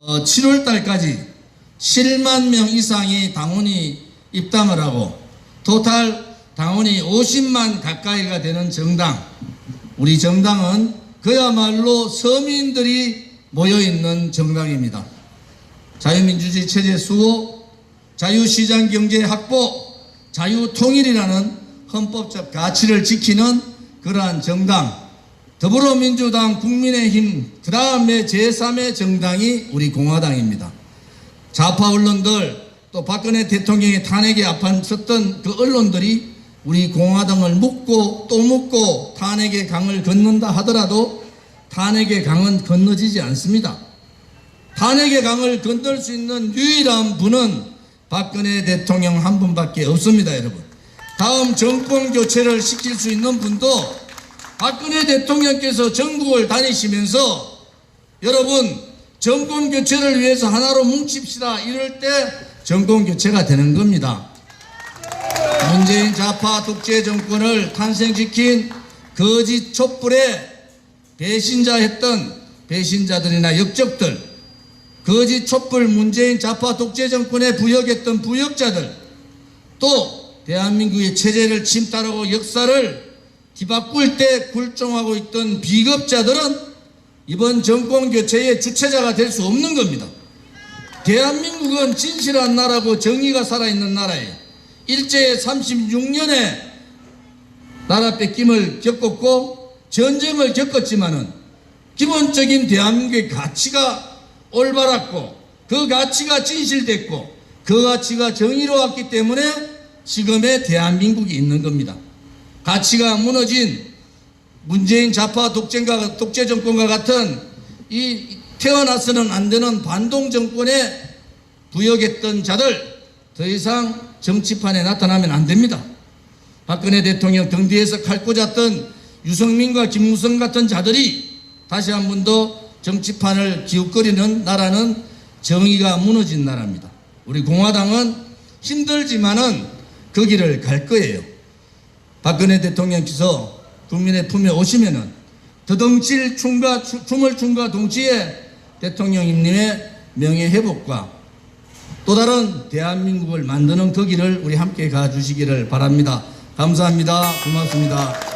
어, 7월 달까지 7만 명 이상이 당원이 입당을 하고 토탈 당원이 50만 가까이가 되는 정당 우리 정당은 그야말로 서민들이 모여 있는 정당입니다. 자유민주주의 체제 수호, 자유시장 경제 확보, 자유통일이라는 헌법적 가치를 지키는 그러한 정당 더불어민주당, 국민의힘, 그 다음에 제3의 정당이 우리 공화당입니다. 좌파 언론들, 또 박근혜 대통령의 탄핵에 앞장섰던 그 언론들이 우리 공화당을 묻고 또 묻고 탄핵의 강을 건넌다 하더라도 탄핵의 강은 건너지지 않습니다. 탄핵의 강을 건널 수 있는 유일한 분은 박근혜 대통령 한 분밖에 없습니다, 여러분. 다음 정권 교체를 시킬 수 있는 분도 박근혜 대통령께서 전국을 다니시면서 여러분 정권 교체를 위해서 하나로 뭉칩시다 이럴 때 정권 교체가 되는 겁니다. 문재인 좌파 독재 정권을 탄생시킨 거짓 촛불에 배신자 했던 배신자들이나 역적들 거짓 촛불 문재인 좌파 독재 정권에 부역했던 부역자들 또 대한민국의 체제를 침탈하고 역사를 뒤바꿀 때 굴종하고 있던 비겁자들은 이번 정권 교체의 주체자가 될 수 없는 겁니다. 대한민국은 진실한 나라고 정의가 살아있는 나라예요. 일제 36년에 나라 뺏김을 겪었고 전쟁을 겪었지만은 기본적인 대한민국의 가치가 올바랐고 그 가치가 진실됐고 그 가치가 정의로웠기 때문에 지금의 대한민국이 있는 겁니다. 가치가 무너진 문재인 좌파 독재가, 독재 정권과 같은 이 태어나서는 안 되는 반동 정권에 부역했던 자들 더 이상 정치판에 나타나면 안 됩니다. 박근혜 대통령 등 뒤에서 칼 꽂았던 유성민과 김무성 같은 자들이 다시 한 번 더 정치판을 기웃거리는 나라는 정의가 무너진 나라입니다. 우리 공화당은 힘들지만은 그 길을 갈 거예요. 박근혜 대통령께서 국민의 품에 오시면은 더덩칠 춤과 추- 춤을 춤과 동시에 대통령님의 명예 회복과 또 다른 대한민국을 만드는 그 길을 우리 함께 가주시기를 바랍니다. 감사합니다. 고맙습니다.